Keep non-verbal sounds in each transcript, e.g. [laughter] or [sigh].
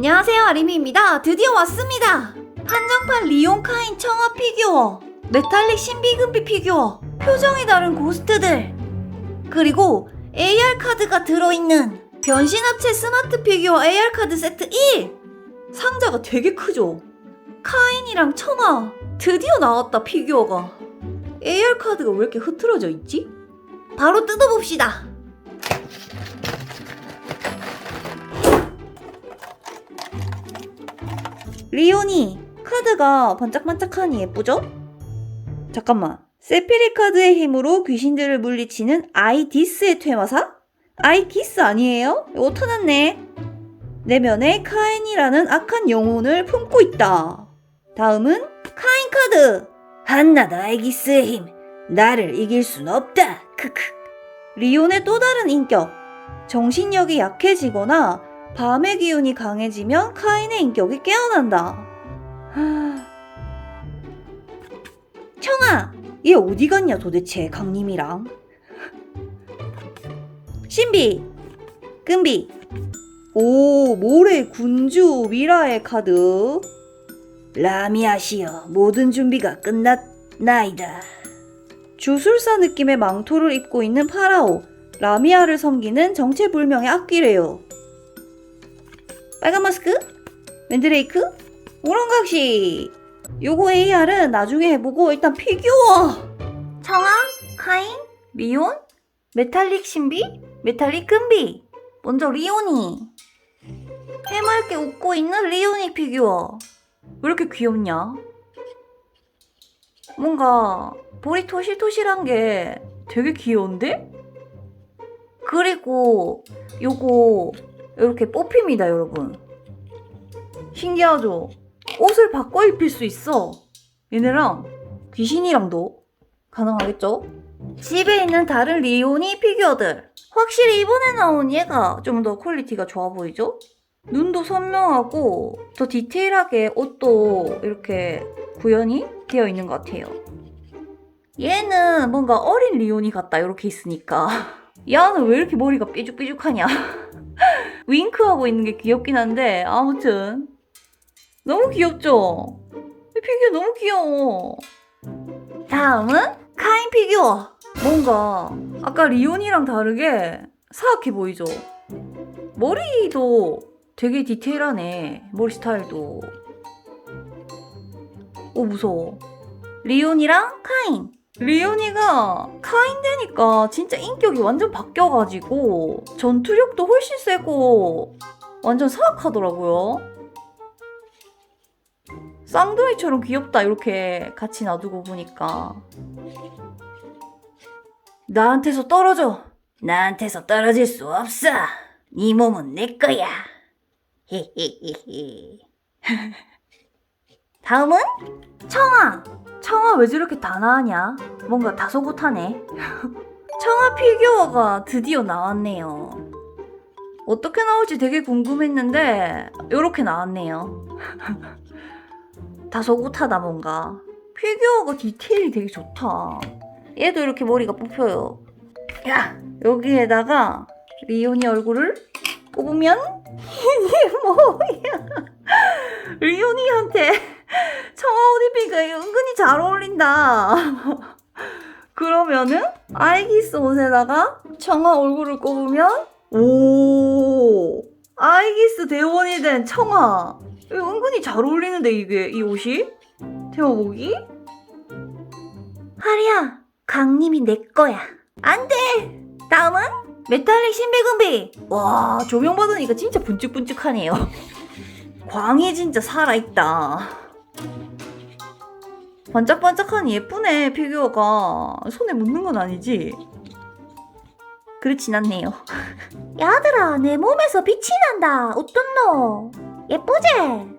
안녕하세요 아리미입니다. 드디어 왔습니다. 한정판 리온 카인 청아 피규어, 메탈릭 신비금비 피규어, 표정이 다른 고스트들, 그리고 AR 카드가 들어있는 변신합체 스마트 피규어 AR 카드 세트 1! 상자가 되게 크죠? 카인이랑 청아 드디어 나왔다 피규어가 AR 카드가 왜 이렇게 흐트러져 있지? 바로 뜯어봅시다. 리온이 카드가 반짝반짝하니 예쁘죠? 잠깐만. 세피리 카드의 힘으로 귀신들을 물리치는 아이디스의 퇴마사? 아이기스 아니에요? 이거 터났네. 내면에 카인이라는 악한 영혼을 품고 있다. 다음은 카인 카드. 한나다 아이기스의 힘. 나를 이길 순 없다. 크크. 리온의 또 다른 인격. 정신력이 약해지거나 밤의 기운이 강해지면 카인의 인격이 깨어난다. 하... 청아, 얘 어디 갔냐 도대체 강림이랑? 신비, 금비, 오 모래 군주 미라의 카드. 라미아시여, 모든 준비가 끝났나이다. 주술사 느낌의 망토를 입고 있는 파라오, 라미아를 섬기는 정체불명의 악귀래요. 빨간 마스크? 맨드레이크? 오랑각시! 요거 AR은 나중에 해보고 일단 피규어 청아, 카인, 리온, 메탈릭 신비, 메탈릭 금비! 먼저 리온이! 해맑게 웃고 있는 리온이 피규어 왜 이렇게 귀엽냐? 뭔가 볼이 토실토실한 게 되게 귀여운데? 그리고 요거 이렇게 뽑힙니다, 여러분. 신기하죠? 옷을 바꿔 입힐 수 있어. 얘네랑 귀신이랑도 가능하겠죠? 집에 있는 다른 리오니 피규어들. 확실히 이번에 나온 얘가 좀 더 퀄리티가 좋아 보이죠? 눈도 선명하고 더 디테일하게 옷도 이렇게 구현이 되어 있는 것 같아요. 얘는 뭔가 어린 리온이 같다 이렇게 있으니까 [laughs] 야는 왜 이렇게 머리가 삐죽삐죽하냐 [laughs] 윙크하고 있는 게 귀엽긴 한데 아무튼 너무 귀엽죠? 이 피규어 너무 귀여워. 다음은 카인 피규어. 뭔가 아까 리온이랑 다르게 사악해 보이죠? 머리도 되게 디테일하네. 머리 스타일도. 오 무서워. 리온이랑 카인. 리온이가 카인 되니까 진짜 인격이 완전 바뀌어가지고 전투력도 훨씬 세고 완전 사악하더라고요. 쌍둥이처럼 귀엽다 이렇게 같이 놔두고 보니까. 나한테서 떨어져. 나한테서 떨어질 수 없어. 네 몸은 내 거야. [laughs] 히히히히 다음은? 청아. 청아 왜 저렇게 다 나왔냐? 뭔가 다소곳하네. [laughs] 청아 피규어가 드디어 나왔네요. 어떻게 나올지 되게 궁금했는데 이렇게 나왔네요. [laughs] 다소곳하다 뭔가. 피규어가 디테일이 되게 좋다. 얘도 이렇게 머리가 뽑혀요. 야 여기에다가 리온이 얼굴을 뽑으면? [laughs] 이게 뭐야? 리온이한테 청아 옷 입히니까 은근히 잘 어울린다. [laughs] 그러면은 아이기스 옷에다가 청아 얼굴을 꼽으면 오 아이기스 대원이 된 청아. 은근히 잘 어울리는데 이게 이 옷이? 태워보기. 하리야 강림이 내 거야. 안돼! 다음은 메탈릭 신비금비. 와 조명 받으니까 진짜 분쭉분쭉하네요. [laughs] 광이 진짜 살아있다 반짝반짝하니 예쁘네 피규어가 손에 묻는 건 아니지 그렇진 않네요 야들아 내 몸에서 빛이 난다 어떻노 예쁘지?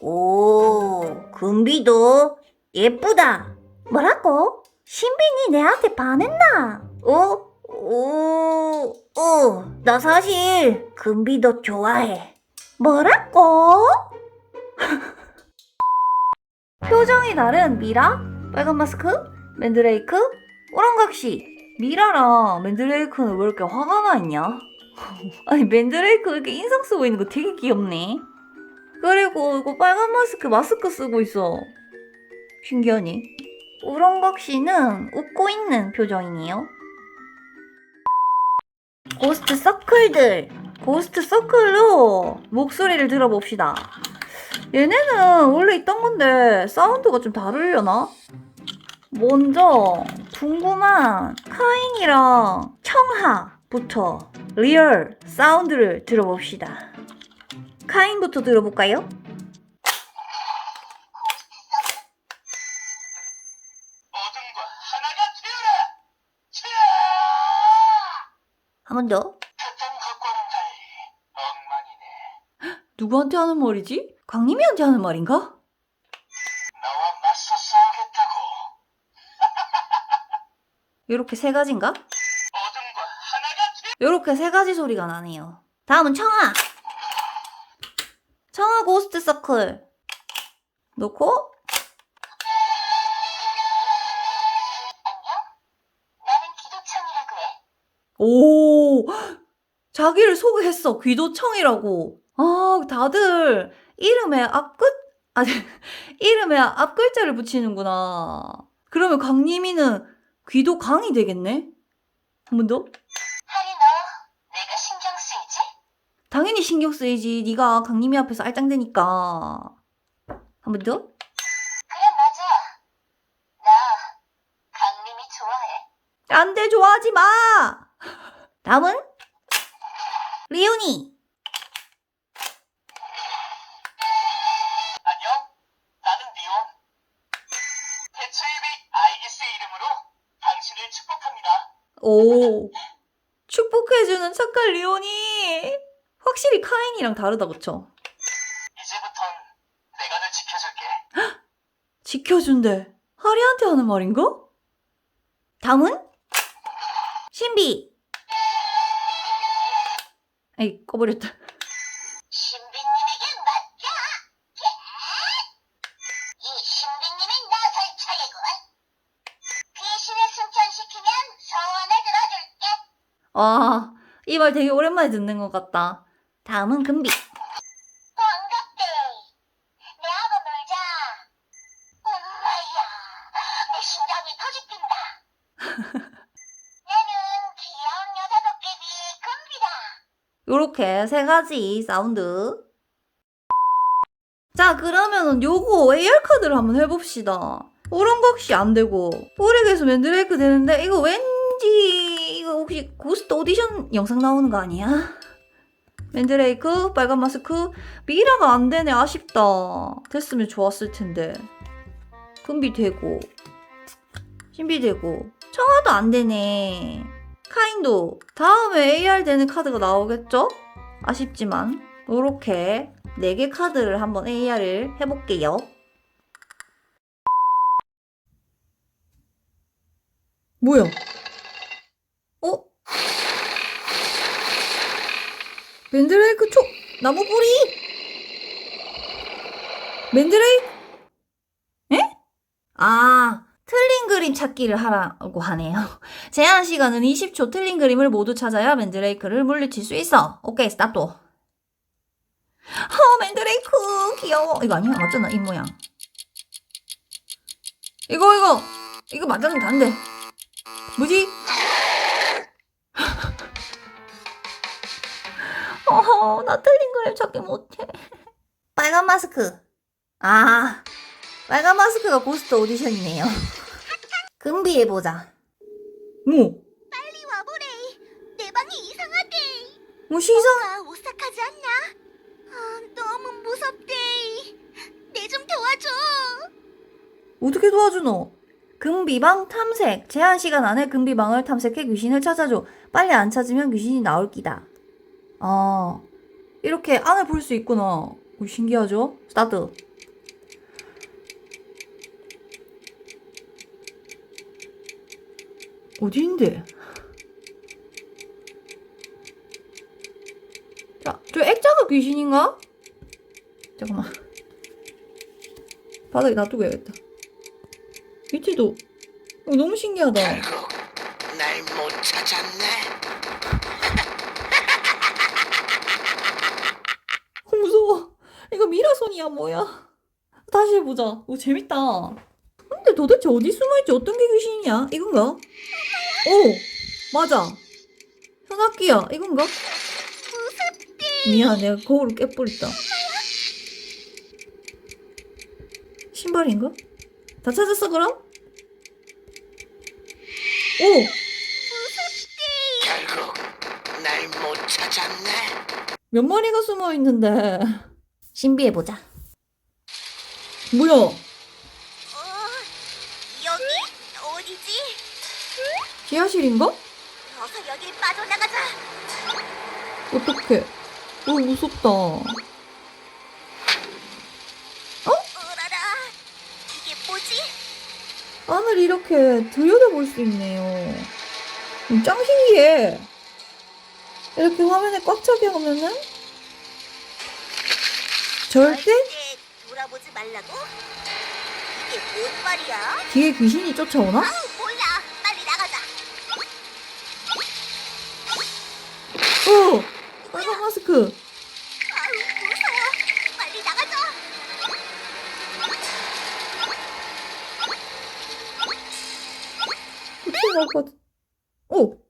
오, 금비도 예쁘다. 뭐라고? 신빈이 내한테 반했나? 어? 오, 어, 나 사실 금비도 좋아해. 뭐라고? [laughs] 표정이 다른 미라, 빨간 마스크, 맨드레이크, 오랑각시. 미라랑 맨드레이크는 왜 이렇게 화가 나 있냐? [laughs] 아니 맨드레이크 이렇게 인상 쓰고 있는 거 되게 귀엽네. 그리고 이거 빨간 마스크 마스크 쓰고 있어. 신기하니? 우렁각 씨는 웃고 있는 표정이네요. 고스트 서클들. 고스트 서클로 목소리를 들어봅시다. 얘네는 원래 있던 건데 사운드가 좀 다르려나? 먼저 궁금한 카인이랑 청하부터 리얼 사운드를 들어봅시다. 카인부터 들어볼까요? 한 번 더. [gasps] 누구한테 하는 말이지? 강림이한테 하는 말인가? 나와 맞서 싸우겠다고. [laughs] 요렇게 세 가지인가? 어둠과 되어 요렇게 세 가지 소리가 나네요. 다음은 청아. 청아 고스트 서클. 놓고 나는 기도청이라고 해. 오 자기를 소개했어 귀도청이라고. 아 다들 이름에 앞끝 아 [laughs] 이름에 앞 글자를 붙이는구나. 그러면 강림이는 귀도 강이 되겠네. 한 번 더. 하리 너 내가 신경 쓰이지? 당연히 신경 쓰이지. 네가 강림이 앞에서 알짱대니까. 한 번 더. 그래 맞아. 나 강림이 좋아해. 안 돼, 좋아하지 마! [laughs] 다음은? 리온이. 오. 축복해주는 착한 리온이. 확실히 카인이랑 다르다, 그쵸? 이제부턴 내가 널 지켜줄게. 지켜준대. 하리한테 하는 말인가? 다음은? 신비. 에이, 꺼버렸다. 이 말 되게 오랜만에 듣는 것 같다. 다음은 금비. 반갑대. 내하고 놀자. 엄마야, 내 심장이 터집힌다. 나는 귀여운 여자 도깨비 금비다. 요렇게 세 가지 사운드. 자, 그러면은 요거 AR 카드를 한번 해봅시다. 오랑각시 안 되고, 뿌리에서 맨드레이크 되는데, 이거 왠지, 혹시 고스트 오디션 영상 나오는 거 아니야? 맨드레이크, 빨간 마스크, 미라가 안 되네, 아쉽다. 됐으면 좋았을 텐데. 금비 되고, 신비 되고, 청아도 안 되네. 카인도 다음에 AR 되는 카드가 나오겠죠? 아쉽지만 이렇게 4개 카드를 한번 AR을 해볼게요. 뭐야? 어? 맨드레이크 촉 나무 뿌리? 맨드레이크? 에? 아 틀린 그림 찾기를 하라고 하네요. [laughs] 제한 시간은 20초 틀린 그림을 모두 찾아야 맨드레이크를 물리칠 수 있어. 오케이, 스탑도. 어, 맨드레이크 귀여워. 이거 아니야? 맞잖아, 입 모양. 이거, 이거. 이거 맞았는데 안 돼. 뭐지? 어, 나 틀린 그림 찾기 못해. 빨간 마스크. 아, 빨간 마스크가 고스트 오디션이네요. 금비 해보자. 뭐? 빨리 와보래. 내 방이 이상하대. 뭐 시선? 아, 오싹하지 않나? 아, 너무 무섭대. 내 좀 도와줘. 어떻게 도와주노? 금비방 탐색. 제한 시간 안에 금비방을 탐색해 귀신을 찾아줘. 빨리 안 찾으면 귀신이 나올 기다. 아, 이렇게 안을 볼 수 있구나. 오, 신기하죠? 스타트. 어디인데? 자, 저 액자가 귀신인가? 잠깐만. 바닥에 놔두고 해야겠다. 밑에도 어, 너무 신기하다. 결국 날 못 찾았네. 어, 무서워. 이거 이거 미라손이야 뭐야? 다시 해보자. 오 재밌다. 근데 도대체 어디 숨어있지? 어떤 게 귀신이야? 이건가? 오 맞아. 현악기야 이건가? 미안 내가 거울을 깨버렸다. 신발인가? 다 찾았어 그럼? 오 결국 날 못 찾았네. 몇 마리가 숨어 있는데 신비해 보자. 뭐야? 어, 여기 어디지? 지하실인가? 어서 여길 빠져나가자. 어떡해. 오 무섭다. 어라라. 이게 뭐지? 안을 이렇게 들여다볼 수 있네요. 음, 짱 신기해. 이렇게 화면에 꽉 차게 하면은 절대 돌아보지 말라고? 이게 뭔 말이야? 뒤에 귀신이 쫓아오나? 아우 몰라. 빨리 나가자. 오! 빨간 마스크. 아우 무서워. 빨리 나가자. 어떻게 나올 것. 오!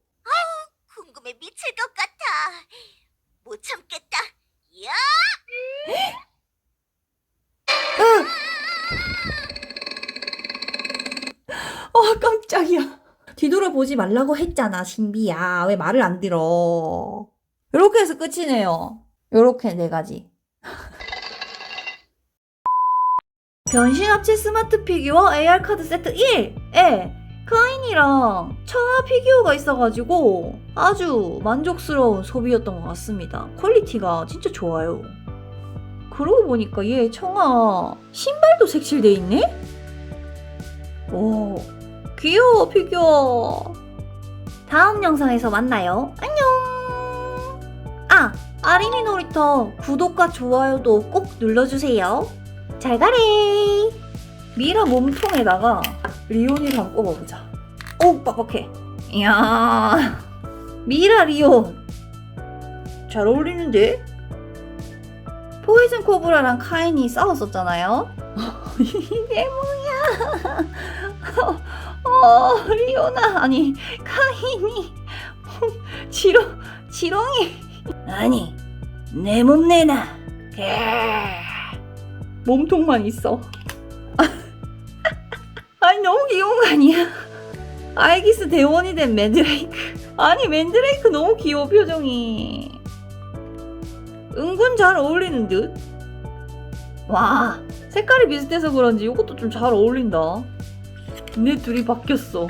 뒤돌아보지 말라고 했잖아 신비야. 왜 말을 안 들어. 이렇게 해서 끝이네요. 요렇게 네 가지. [laughs] 변신 합체 스마트 피규어 AR 카드 세트 1에 카인이랑 청아 피규어가 있어가지고 아주 만족스러운 소비였던 것 같습니다. 퀄리티가 진짜 좋아요. 그러고 보니까 얘 청아 신발도 색칠돼 있네? 오, 귀여워 피규어. 다음 영상에서 만나요. 안녕. 아, 아리미 놀이터 구독과 좋아요도 꼭 눌러주세요. 잘 가래. 미라 몸통에다가 리온이를 한번 꼽아보자. 오, 빡빡해. 이야, 미라 리온. 잘 어울리는데? 포이즌 코브라랑 카인이 싸웠었잖아요. [laughs] 이게 뭐야? 어, 리오나 아니 카인이 지렁 지렁이 아니 내 몸 내놔. 몸통만 있어. [laughs] 아니 너무 귀여운 거 아니야? 알기스 대원이 된 맨드레이크. 아니 맨드레이크 너무 귀여워 표정이. 은근 잘 어울리는 듯. 와 색깔이 비슷해서 그런지 이것도 좀 잘 어울린다. 내 둘이 바뀌었어.